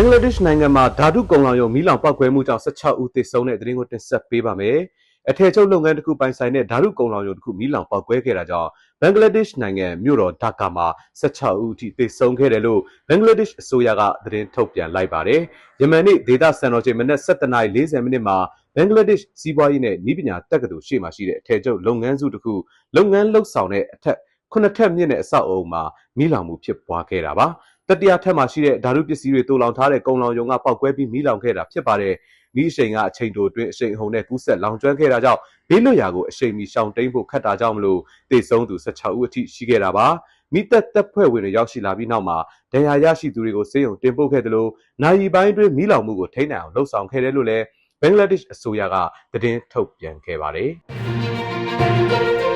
င်္ဂလားဒေ့ရှ်နိုင်ငံမှာဓာတုကုန်လောင်ရုံမီးလောင်ပောက်ကွဲမှုကြောင့်16ဦးသေဆုံးတဲ့သတင်းကိုတင်ဆက်ပေးပါမယ်။အထည်ချုပ်လုပ်ငန်းတစ်ခုပိုင်ဆိုင်တဲ့ဓာတုကုန်လောင်ရုံတစ်ခုမီးလောင်ပောက်ကွဲခဲ့တာကြောင့်ဘင်္ဂလားဒေ့ရှ်နိုင်ငံမြို့တော်ဒါကာမှာ16ဦးအထိသေဆုံးခဲ့တယ်လို့ဘင်္ဂလားဒေ့ရှ်အစိုးရကသတင်းထုတ်ပြန်လိုက်ပါတယ်။ယမန်နေ့ဒေသစံတော်ချိန်မနက်7:40မိနစ်မှာဘင်္ဂလားဒေ့ရှ်စီးပွားရေးနဲ့ဤပညာတက္ကသိုလ်ရှေ့မှာရှိတဲ့အထည်ချုပ်လုပ်ငန်းစုတစ်ခုလုပ်ငန်းလုပ်ဆောင်တဲ့အထက်ခုနှစ်ထပ်မြင့်တဲ့အဆောက်အအုံမှာမီးလောင်မှုဖြစ်ပွားခဲ့တာပါ။ တတိယထပ်မှာရှိတဲ့ဓာတုပစ္စည်းတွေတိုးလောင်ထားတဲ့ကုံလောင်ရုံကပောက်ကွဲပြီးမီးလောင်ခဲ့တာဖြစ်ပါတယ်။ဤအချိန်ကအချိန်တိုအတွင်းအချိန်အဟုန်နဲ့ကူးဆက်လောင်ကျွမ်းခဲ့တာကြောင့်ဘေးလွတ်ရာကိုအချိန်မီရှောင်တိန်ဖို့ခက်တာကြောင့်မလို့တေဆုံးသူ16ဦးအထိရှိခဲ့တာပါ။မိသက်တပ်ဖွဲ့ဝင်တွေရောက်ရှိလာပြီးနောက်မှာဒဏ်ရာရရှိသူတွေကိုစေယုံတင်ပို့ခဲ့တယ်လို့နိုင်ပိုင်းတွင်မီးလောင်မှုကိုထိန်းနိုင်အောင်လှုံ့ဆော်ခဲ့တယ်လို့လည်းဘင်္ဂလားဒေ့ရှ်အစိုးရကသတင်းထုတ်ပြန်ခဲ့ပါတယ်။